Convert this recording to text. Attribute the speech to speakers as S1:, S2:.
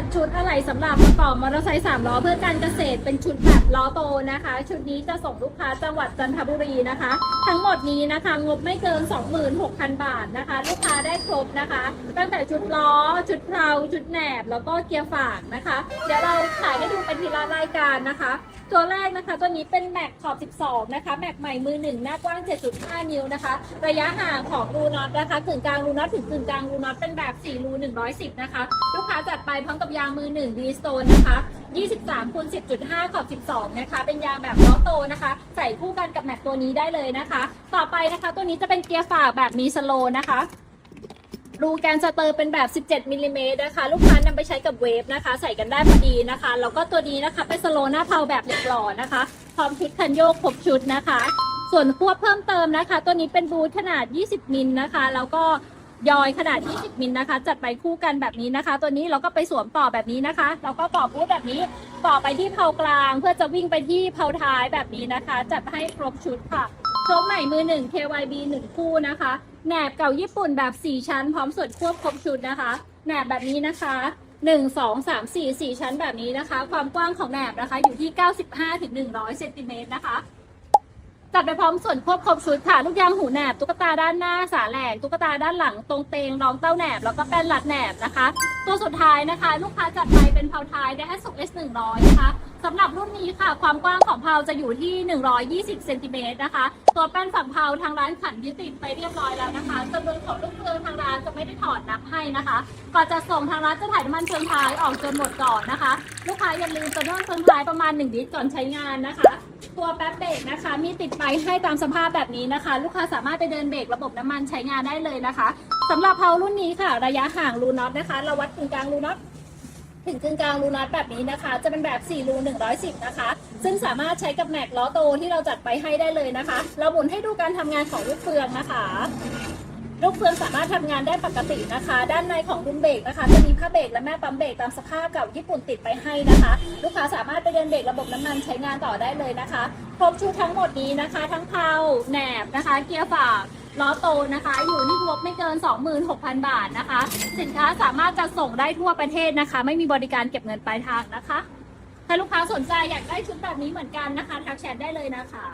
S1: ดชุดอะไรสำหรับประกอบมอเตอร์ไซค์สามล้อเพื่อการเกษตรเป็นชุดแบบล้อโตนะคะ ชุดนี้จะส่งลูกค้าจังหวัดจันทบุรีนะคะ ทั้งหมดนี้นะคะงบไม่เกิน 26,000 บาทนะคะ ลูกค้าได้ครบนะคะ ตั้งแต่ชุดล้อ ชุดเพลาชุดแหนบ แล้วก็เกียร์ฝากนะคะ เดี๋ยวเราถ่ายให้ดูเป็นทีละรายการนะคะ ตัวแรกนะคะตัวนี้เป็นแม็กขอบ 12 นะคะแม็กใหม่มือหนึ่งหน้ากว้าง 7.5 นิ้วนะคะ ระยะห่างของรูน็อตนะคะกึ่งกลางรูน็อตถึงกึ่งกลางรูน็อตเป็นแบบ4รู110 นะคะ ลูกค้าจัดไปพร้อมกับยางมือ1ดีสโตนนะคะ 23คูณ10.5 ขอบ 12 นะคะ เป็นยางแบบล้อโตนะคะ ใส่คู่กันกับแม็กตัวนี้ได้เลยนะคะ ต่อไปนะคะ ตัวนี้จะเป็นเกียร์ฝากแบบมีสโลนะคะรูแกนสเตอร์เป็นแบบ 17มิลลิเมตรนะคะ ลูกค้านำไปใช้กับเวฟนะคะ ใส่กันได้พอดีนะคะ แล้วก็ตัวนี้นะคะ เป็นสโลหน้าเพาแบบเหล็กหล่อนะคะ พร้อมชุดคันโยกครบชุดนะคะ ส่วนควบเพิ่มเติมนะคะ ตัวนี้เป็นบูทขนาด 20 มิลนะคะ แล้วก็ ยอยขนาด 20 มิลนะคะ จัดไปคู่กันแบบนี้นะคะ ตัวนี้เราก็ไปสวมต่อแบบนี้นะคะ แล้วก็ต่อบูทแบบนี้ต่อไปที่เพากลาง เพื่อจะวิ่งไปที่เพาท้ายแบบนี้นะคะ จัดให้ครบชุดค่ะโชคใหม่มือหนึ่ง KYB หนึ่งคู่นะคะแหนบเก่าญี่ปุ่นแบบ 4 ชั้น พร้อมส่วนควบครบชุดนะคะแหนบแบบนี้นะคะ1 2 3 4 4ชั้นแบบนี้นะคะ ความกว้างของแหนบนะคะ อยู่ที่95ถึง100เซนติเมตรนะคะ จัดไปพร้อมส่วนควบครบชุดค่ะ ลูกยางหูแหนบ ตุ๊กตาด้านหน้าสาแหลก ตุ๊กตาด้านหลัง ตรงเตงรองเต้าแหนบ แล้วก็แป้นรัดแหนบนะคะ ตัวสุดท้ายนะคะ ลูกค้าจัดไปเป็นเพาท้ายได้ S6S 100นะคะสำหรับรุ่นนี้ค่ะ ความกว้างของเพาจะอยู่ที่ 120เซนติเมตรนะคะ ตัวแป้นฝั่งเพาทางร้านขันยึดติดไปเรียบร้อยแล้วนะคะจำนวนของลูกเรือทางร้านจะไม่ได้ถอดนับให้นะคะก่อนจะส่งทางร้านจะถ่ายน้ำมันเชิงท้ายออกจนหมดก่อนนะคะ ลูกค้าอย่าลืมเติมน้ำมันเชิงท้ายประมาณ1ลิตรก่อนใช้งานนะคะ ตัวแป๊บเบรกนะคะ มีติดไปให้ตามสภาพแบบนี้นะคะ ลูกค้าสามารถไปเดินเบรกระบบน้ำมันใช้งานได้เลยนะคะสำหรับเพารุ่นนี้ค่ะ ระยะห่างรูน็อตนะคะ เราวัดกึ่งกลางรูน็อตถึงกึ่งกลางรูน็อตแบบนี้นะคะ จะเป็นแบบ4รู110 นะคะ ซึ่งสามารถใช้กับแม็กล้อโตที่เราจัดไปให้ได้เลยนะคะ เราหมุนให้ดูการทำงานของลูกเฟืองนะคะ ลูกเฟืองสามารถทำงานได้ปกตินะคะ ด้านในของดุมเบรกนะคะ จะมีผ้าเบรกและแม่ปั๊มเบรกตามสภาพเก่าญี่ปุ่นติดไปให้นะคะ ลูกค้าสามารถไปเดินเบรกระบบน้ำมันใช้งานต่อได้เลยนะคะครบชุดทั้งหมดนี้นะคะ ทั้งเพลาแหนบนะคะ เกียร์ฝากล้อโตนะคะ อยู่ที่งบไม่เกิน 26,000 บาทนะคะ สินค้าสามารถจะส่งได้ทั่วประเทศนะคะ ไม่มีบริการเก็บเงินปลายทางนะคะ ถ้าลูกค้าสนใจอยากได้ชุดแบบนี้เหมือนกันนะคะทักแชทได้เลยนะคะ